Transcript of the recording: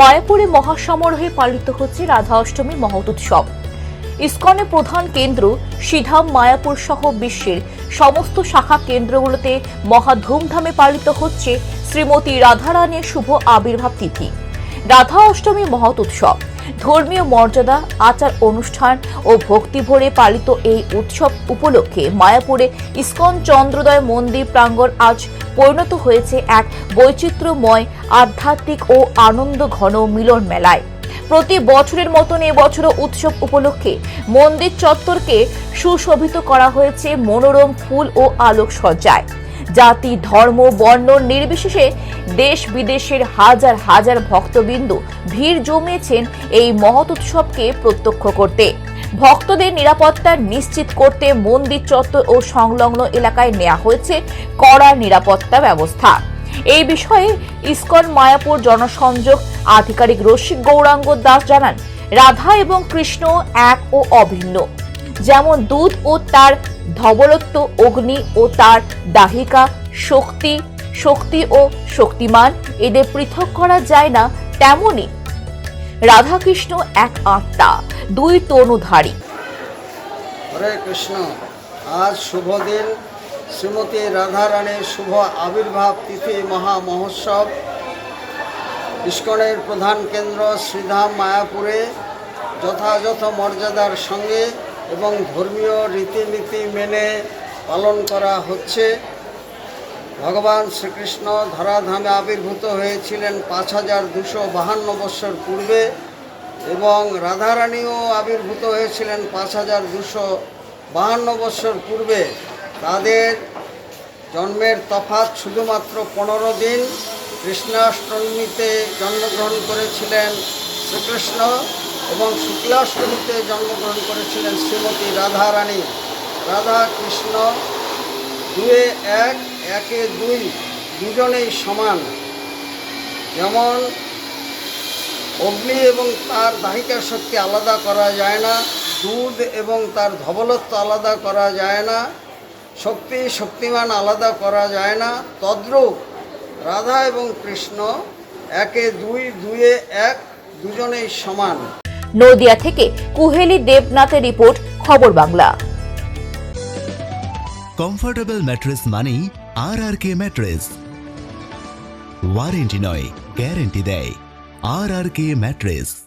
মায়াপুরে মহাসমারোহে পালিত হচ্ছে রাধা অষ্টমীর মহৎ উৎসব। ইসকনের প্রধান কেন্দ্র সিধাম মায়াপুর সহ বিশ্বের সমস্ত শাখা কেন্দ্রগুলোতে মহা ধুমধামে পালিত হচ্ছে শ্রীমতী রাধারানীর শুভ আবির্ভাব তিথি। রাধা অষ্টমী মহৎ উৎসব। ধর্মীয় মর্যাদা, আচার অনুষ্ঠান ও ভক্তি ভরে পালিত এই উৎসব উপলক্ষে মায়াপুরে ইসকন চন্দ্রোদয় মন্দির প্রাঙ্গণ আজ পরিণত হয়েছে এক বৈচিত্র্যময়, আধ্যাত্মিক ও আনন্দ ঘন মিলন মেলায়। প্রতি বছরের মতন এবছরও উৎসব উপলক্ষে মন্দির চত্বরকে সুশোভিত করা হয়েছে মনোরম ফুল ও আলোকসজ্জায়। জাতি, ধর্ম, বর্ণ নির্বিশেষে দেশ বিদেশের হাজার হাজার ভক্তবিন্দু ভিড় জমিয়েছেন এই মহৎ উৎসবকে প্রত্যক্ষ করতে। ভক্তদের নিরাপত্তা নিশ্চিত করতে মন্দির চত্বর ও সংলগ্ন এলাকায় নেওয়া হয়েছে কড়া নিরাপত্তা ব্যবস্থা। এই বিষয়ে ইসকন মায়াপুর জনসংযোগ আধিকারিক রসিক গৌরাঙ্গ দাস জানান, রাধা এবং কৃষ্ণ এক ও অভিন্ন। যেমন দুধ ও তার ধবলত্ব, অগ্নি ও তার দাহিকা, শক্তি শক্তি ও শক্তিমান। এদের পৃথক করা যায় না তেমনি রাধাকৃষ্ণ এক আত্মা, দুই তনুধারী হরে কৃষ্ণ। আজ শুভ দিন। শ্রীমতী রাধারানীর শুভ আবির্ভাব তিথি মহা মহোৎসব। ইস্কনের প্রধান কেন্দ্র শ্রীধাম মায়াপুরে। যথাযথ মর্যাদার সঙ্গে এবং ধর্মীয় রীতিনীতি মেনে পালন করা হচ্ছে। ভগবান শ্রীকৃষ্ণ ধরাধামে আবির্ভূত হয়েছিলেন পাঁচ হাজার দুশো বাহান্ন বৎসর পূর্বে এবং রাধারানীও আবির্ভূত হয়েছিলেন পাঁচ হাজার দুশো বাহান্ন বৎসর পূর্বে। তাদের জন্মের তফাৎ শুধুমাত্র পনেরো দিন। কৃষ্ণাষ্টমীতে জন্মগ্রহণ করেছিলেন শ্রীকৃষ্ণ। এবং শুক্লাষ্টমীতে জন্মগ্রহণ করেছিলেন শ্রীমতী রাধারানী। রাধা কৃষ্ণ দুয়ে এক, একে দুই, দুজনেই সমান। যেমন অগ্নি এবং তার দাহিকা শক্তি আলাদা করা যায় না, দুধ এবং তার ধবলত্ব আলাদা করা যায় না, শক্তি শক্তিমান আলাদা করা যায় না। তদ্রূপ রাধা এবং কৃষ্ণ একে দুই, দুয়ে এক, দুজনেই সমান। নদিয়া থেকে কুহেলি দেবনাথের রিপোর্ট, খবর বাংলা। কমফোর্টেবল ম্যাট্রেস মানেই R R K mattress. Warranty নয়, গ্যারেন্টি দেয় আর আর কে ম্যাট্রেস।